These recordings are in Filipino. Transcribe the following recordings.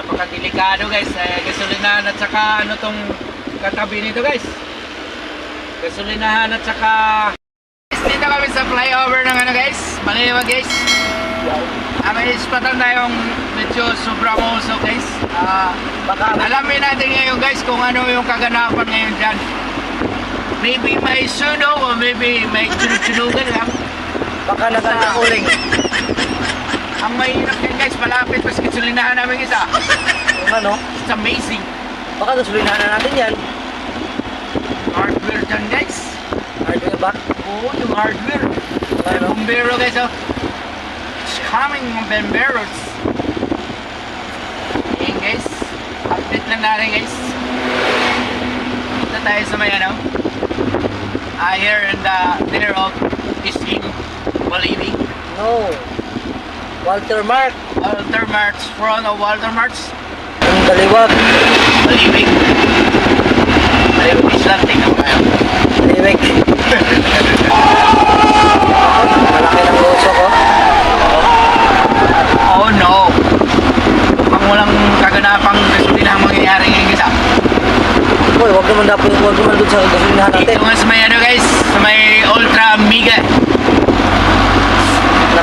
napakadelikado guys. Eh, gasolinahan at saka ano tong katabi nito guys. Gasolinahan at saka... Dito kami sa flyover ng ano guys. Maliwag guys. Ah, may ispatan tayong medyo sobrang uso guys. Baka alamin natin ngayon guys kung ano yung kaganapan ngayon dyan. Maybe may suno o maybe may tsunugan lang. baka nagkakakuling. Ang mahirap yan guys, malapit pa sa gasolinahan namin isa. Yung ano, It's amazing. baka gasolinahan na natin yan. Hardware dyan guys. Hardware ba? Oo, yung hardware. May Ano? bombero guys oh. It's coming mga bomberos. Ayan guys. Update lang natin guys. Dito tayo sa may ano. Ah, here in the dinner of is in Malibig. No. Walter Mark. Walter Marts, front of Walter Marts. Ang kaliwag. Malibig. Malibig Island, tingnan mo kayo. Liwig. Malaki ng luso ko. Oh no! Mukhang walang kaganapang gasolina ang mangyayari ngayon ah. Uy, wag naman dapat, wag naman doon sa gasolinahan natin. Dito nga sa may ano guys, sa may Ultra Mega.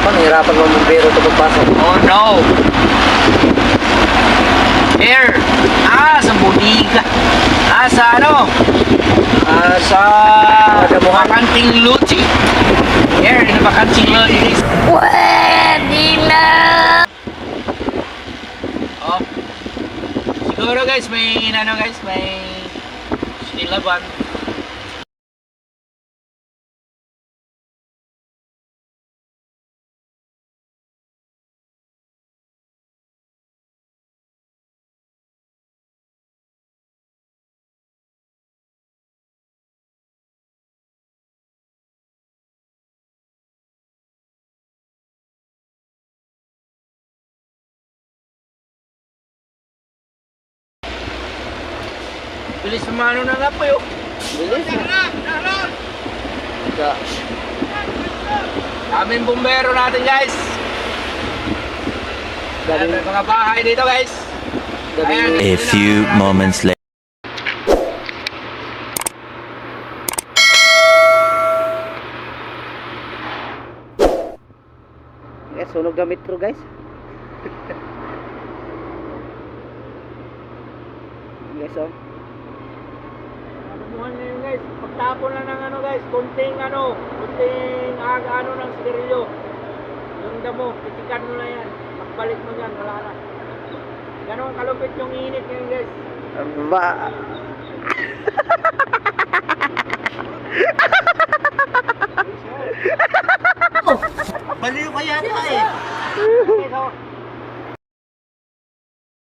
Napan, hirapan mo bumbero ito pagpasok. Oh no! Here! Ah, sa Boniga. Ah, sa ano? Ah, sa. Bakanting Luchi. Here, in Bakanting Luchi guys. Pwede na! Oh. Siguro guys, may ano guys, may sinilaban. Bilis sumano na nga po yun. Bilis. Ka. Daming bumbero natin guys. Ayan, Galing, mga bahay dito guys. A few moments later. Guys, sunog na metro guys. guys, oh. Yun guys. Pagtapon lang ng ano guys, kunting ano, kunting aga ano ng sigarilyo. Yung damo, titikan mo na yan. Pagbalik mo yan, wala na. Ganon kalupit yung init ngayon guys. Ba... Baliw ka yata eh.